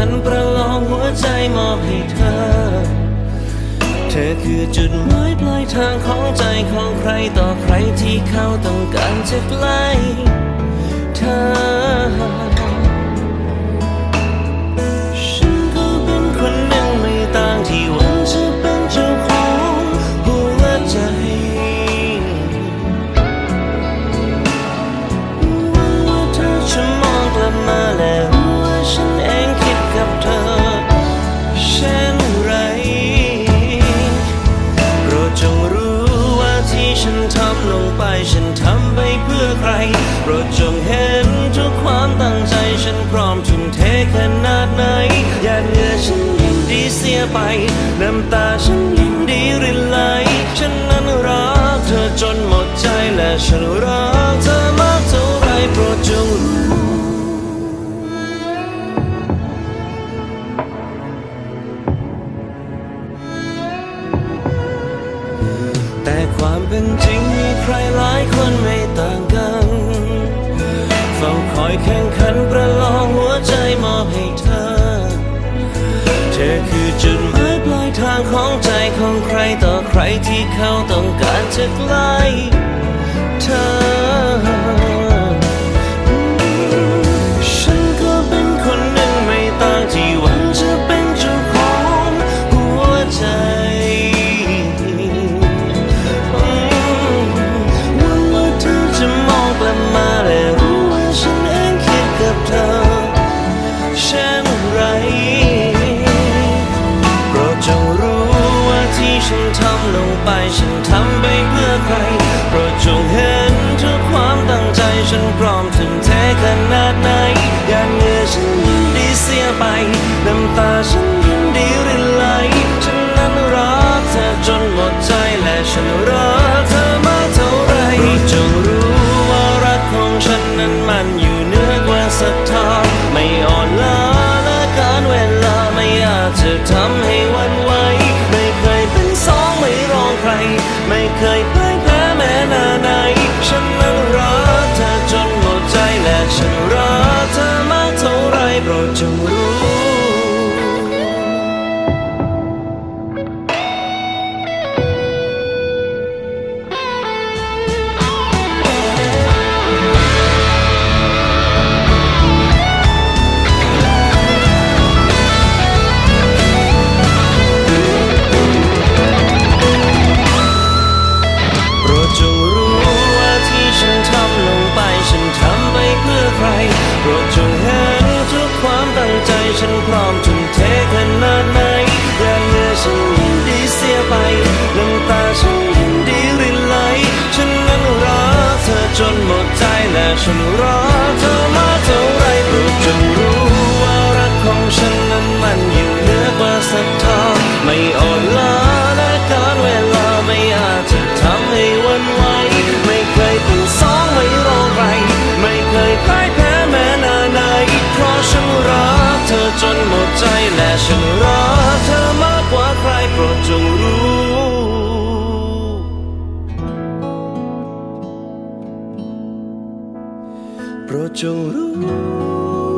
ัน จุดหมายปลายทางของใจของใครต่อใครที่เขาต้องการจะใกล้เธอ ใครโปรดจงเห็นทุกความตั้งใจฉันพร้อมทุ่มเทขนาดไหนอย่าเหงื่อฉันยินดีเสียไป น้ำตาฉัน ธอคือจุดหมายปลายทางของใจของใครต่อใครที่เขาต้องการจะไกลเธอ โปรดจงรู้